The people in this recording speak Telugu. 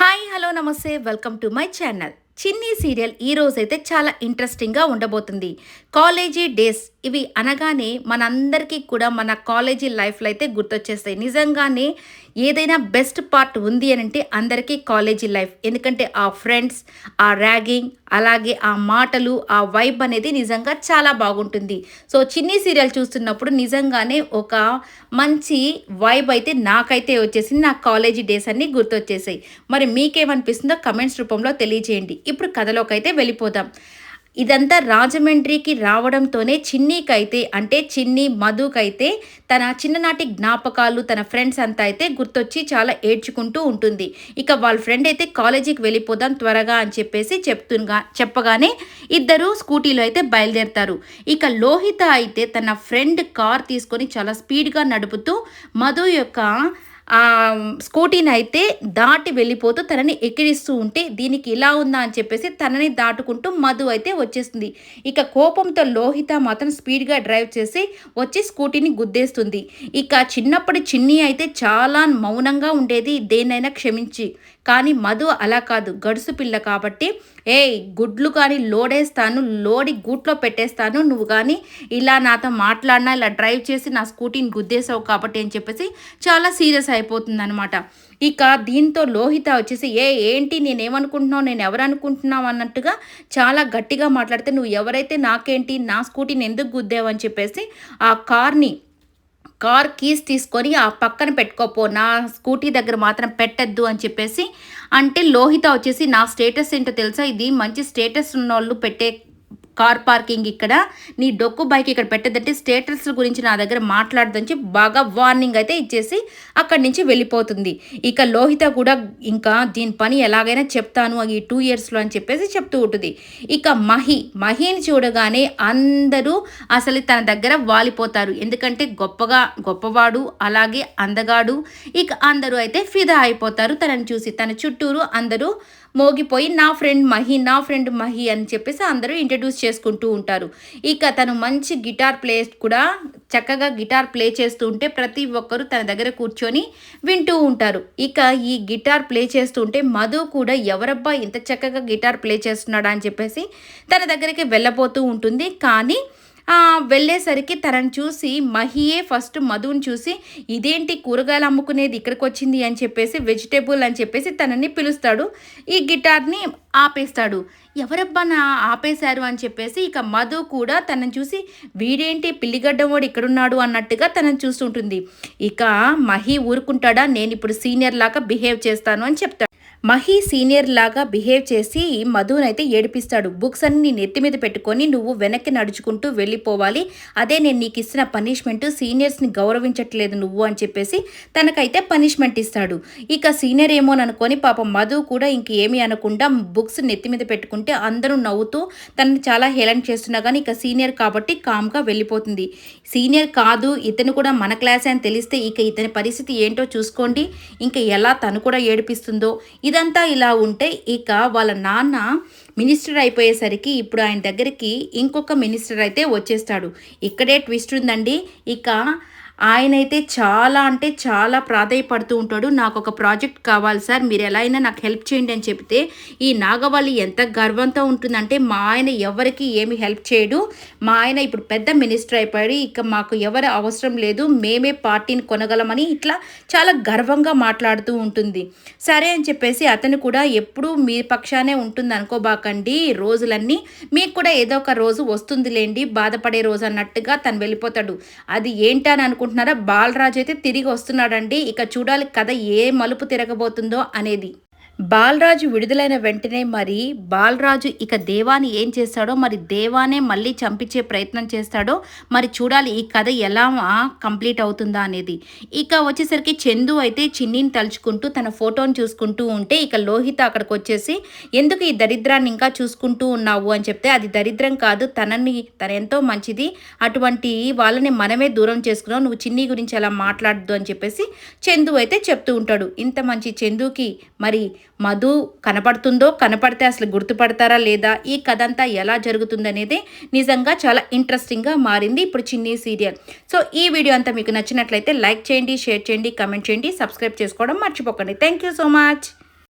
Hi hello namaste welcome to my channel. Chinni serial ఈ రోజైతే చాలా ఇంట్రెస్టింగ్గా ఉండబోతుంది. కాలేజీ డేస్ ఇవి అనగానే మనందరికీ కూడా మన కాలేజీ లైఫ్లో అయితే గుర్తొచ్చేస్తాయి. నిజంగానే ఏదైనా బెస్ట్ పార్ట్ ఉంది అని అంటే అందరికీ కాలేజీ లైఫ్. ఎందుకంటే ఆ ఫ్రెండ్స్ ఆ ర్యాగింగ్ అలాగే ఆ మాటలు ఆ వైబ్ అనేది నిజంగా చాలా బాగుంటుంది. సో చిన్ని సీరియల్ చూస్తున్నప్పుడు నిజంగానే ఒక మంచి వైబ్ అయితే నాకైతే వచ్చేసింది నా కాలేజీ డేస్ అన్నీ గుర్తొచ్చేసాయి. మరి మీకేమనిపిస్తుందో కమెంట్స్ రూపంలో తెలియజేయండి. ఇప్పుడు కథలోకి అయితే వెళ్ళిపోదాం. ఇదంతా రాజమండ్రికి రావడంతోనే చిన్నీకైతే అంటే చిన్ని మధుకైతే తన చిన్ననాటి జ్ఞాపకాలు తన ఫ్రెండ్స్ అంతా అయితే గుర్తొచ్చి చాలా ఏడ్చుకుంటూ ఉంటుంది. ఇక వాళ్ళ ఫ్రెండ్ అయితే కాలేజీకి వెళ్ళిపోదాం త్వరగా అని చెప్పేసి చెప్తుగా చెప్పగానే ఇద్దరు స్కూటీలో అయితే బయలుదేరుతారు. ఇక లోహిత అయితే తన ఫ్రెండ్ కార్ తీసుకొని చాలా స్పీడ్గా నడుపుతూ మధు యొక్క ఆ స్కూటీని అయితే దాటి వెళ్ళిపోతూ తనని ఎక్కిరిస్తూ ఉంటే దీనికి ఇలా ఉందా అని చెప్పేసి తనని దాటుకుంటూ మధు అయితే వచ్చేస్తుంది. ఇక కోపంతో లోహిత మాత్రం స్పీడ్గా డ్రైవ్ చేసి వచ్చి స్కూటీని గుద్దేస్తుంది. ఇక చిన్నప్పటి చిన్ని అయితే చాలా మౌనంగా ఉండేది దేన్నైనా క్షమించి. కానీ మధు అలా కాదు. గడుసు పిల్ల కాబట్టి ఏ గుడ్లు కానీ లోడేస్తాను లోడి గూట్లో పెట్టేస్తాను నువ్వు కానీ ఇలా నాతో మాట్లాడినా ఇలా డ్రైవ్ చేసి నా స్కూటీని గుద్దేసావు కాబట్టి అని చెప్పేసి చాలా సీరియస్ అయి అనమాట ఇక దీంతో లోహిత వచ్చేసి ఏ ఏంటి? నేనేమనుకుంటున్నావు? నేను ఎవరనుకుంటున్నావు అన్నట్టుగా చాలా గట్టిగా మాట్లాడితే నువ్వు ఎవరైతే నాకేంటి? నా స్కూటీని ఎందుకు గుద్దావని చెప్పేసి ఆ కార్ని కార్ కీస్ తీసుకొని ఆ పక్కన పెట్టుకోపో నా స్కూటీ దగ్గర మాత్రం పెట్టద్దు అని చెప్పేసి అంటే లోహిత వచ్చేసి నా స్టేటస్ ఏంటో తెలుసా? ఇది మంచి స్టేటస్ ఉన్న వాళ్ళు పెట్టే కార్ పార్కింగ్ ఇక్కడ. నీ డొక్కు బైక్ ఇక్కడ పెట్టదంటే స్టేటస్ గురించి నా దగ్గర మాట్లాడదని బాగా వార్నింగ్ అయితే ఇచ్చేసి అక్కడి నుంచి వెళ్ళిపోతుంది. ఇక లోహిత కూడా ఇంకా దీని పని ఎలాగైనా చెప్తాను ఈ టూ ఇయర్స్లో అని చెప్పేసి చెప్తూ ఉంటుంది. ఇక మహి మహిని చూడగానే అందరూ అసలు తన దగ్గర వాలిపోతారు. ఎందుకంటే గొప్పగా గొప్పవాడు అలాగే అందగాడు. ఇక అందరూ అయితే ఫిదా అయిపోతారు. తనని చూసి తన చుట్టూరు అందరూ మోగిపోయి నా ఫ్రెండ్ మహి నా ఫ్రెండ్ మహి అని చెప్పేసి అందరూ ఇంట్రడ్యూస్ చేసుకుంటూ ఉంటారు. ఇక తను మంచి గిటార్ ప్లే కూడా చక్కగా గిటార్ ప్లే చేస్తూ ఉంటే ప్రతి ఒక్కరు తన దగ్గర కూర్చొని వింటూ ఉంటారు. ఇక ఈ గిటార్ ప్లే చేస్తూ ఉంటే మధు కూడా ఎవరబ్బా ఇంత చక్కగా గిటార్ ప్లే చేస్తున్నాడా అని చెప్పేసి తన దగ్గరికి వెళ్ళబోతూ ఉంటుంది. కానీ వెళ్ళేసరికి తనని చూసి మహియే ఫస్ట్ మధుని చూసి ఇదేంటి కూరగాయలు అమ్ముకునేది ఇక్కడికి వచ్చింది అని చెప్పేసి వెజిటేబుల్ అని చెప్పేసి తనని పిలుస్తాడు. ఈ గిటార్ని ఆపేస్తాడు. ఎవరబ్బా నా ఆపేశారు? అని చెప్పేసి ఇక మధు కూడా తనను చూసి వీడేంటి పిల్లిగడ్డ వాడు ఇక్కడున్నాడు? అన్నట్టుగా తనను చూస్తుంటుంది. ఇక మహి ఊరుకుంటాడా? నేను ఇప్పుడు సీనియర్ లాగా బిహేవ్ చేస్తాను అని చెప్తాడు. మహి సీనియర్ లాగా బిహేవ్ చేసి మధునైతే ఏడిపిస్తాడు. బుక్స్ అన్ని నెత్తి మీద పెట్టుకొని నువ్వు వెనక్కి నడుచుకుంటూ వెళ్ళిపోవాలి. అదే నేను నీకు ఇస్తున్న పనిష్మెంట్ సీనియర్స్ని గౌరవించట్లేదు నువ్వు అని చెప్పేసి తనకైతే పనిష్మెంట్ ఇస్తాడు. ఇక సీనియర్ ఏమో అనుకొని పాపం మధు కూడా ఇంక ఏమి అనకుండా బుక్స్ నెత్తి మీద పెట్టుకుంటే అందరూ నవ్వుతూ తనని చాలా హేళన చేస్తున్నా కానీ ఇక సీనియర్ కాబట్టి కామ్గా వెళ్ళిపోతుంది. సీనియర్ కాదు ఇతను కూడా మన క్లాస్ అని తెలిస్తే ఇక ఇతని పరిస్థితి ఏంటో చూసుకోండి. ఇంకా ఎలా తను కూడా ఏడిపిస్తుందో. ఇదంతా ఇలా ఉంటే ఇక వాళ్ళ నాన్న మినిస్టర్ అయిపోయేసరికి ఇప్పుడు ఆయన దగ్గరికి ఇంకొక మినిస్టర్ అయితే వచ్చేస్తాడు. ఇక్కడే ట్విస్ట్ ఉందండి. ఇక ఆయనైతే చాలా అంటే చాలా ప్రాధాయపడుతూ ఉంటాడు. నాకు ఒక ప్రాజెక్ట్ కావాలి సార్ మీరు ఎలా అయినా నాకు హెల్ప్ చేయండి అని చెప్తే ఈ నాగవల్లి ఎంత గర్వంతో ఉంటుందంటే మా ఆయన ఎవరికి ఏమి హెల్ప్ చేయడు. మా ఆయన ఇప్పుడు పెద్ద మినిస్టర్ అయిపోయాడు. ఇక మాకు ఎవరు అవసరం లేదు. మేమే పార్టీని కొనగలమని ఇట్లా చాలా గర్వంగా మాట్లాడుతూ ఉంటుంది. సరే అని చెప్పేసి అతను కూడా ఎప్పుడూ మీ పక్షానే ఉంటుంది అనుకోబాకండి రోజులన్నీ మీకు కూడా ఏదో ఒక రోజు వస్తుందిలేండి. బాధపడే రోజు అన్నట్టుగా తను వెళ్ళిపోతాడు. అది ఏంటని అనుకుంటున్నాను అనుకుంటున్నారా? బాలరాజు అయితే తిరిగి వస్తున్నాడండి. ఇక చూడాలి కథ ఏ మలుపు తిరగబోతుందో అనేది. బాలరాజు విడుదలైన వెంటనే మరి బాలరాజు ఇక దేవాని ఏం చేస్తాడో మరి దేవానే మళ్ళీ చంపించే ప్రయత్నం చేస్తాడో మరి చూడాలి ఈ కథ ఎలా కంప్లీట్ అవుతుందా అనేది. ఇక వచ్చేసరికి చందు అయితే చిన్నిని తలుచుకుంటూ తన ఫోటోని చూసుకుంటూ ఉంటే ఇక లోహిత అక్కడికి వచ్చేసి ఎందుకు ఈ దరిద్రాన్ని ఇంకా చూసుకుంటూ ఉన్నావు? అని చెప్తే అది దరిద్రం కాదు తనని తన ఎంతో మంచిది. అటువంటి వాళ్ళని మనమే దూరం చేసుకున్నావు నువ్వు చిన్ని గురించి అలా మాట్లాడద్దు అని చెప్పేసి చందు అయితే చెప్తూ ఉంటాడు. ఇంత మంచి చందుకి మరి మధు కనపడుతుందో కనపడితే అసలు గుర్తుపడతారా లేదా? ఈ కథ అంతా ఎలా జరుగుతుందనేది నిజంగా చాలా ఇంట్రెస్టింగ్గా మారింది ఇప్పుడు చిన్ని సీరియల్. సో ఈ వీడియో అంతా మీకు నచ్చినట్లయితే లైక్ చేయండి షేర్ చేయండి కమెంట్ చేయండి సబ్స్క్రైబ్ చేసుకోవడం మర్చిపోకండి. Thank you so much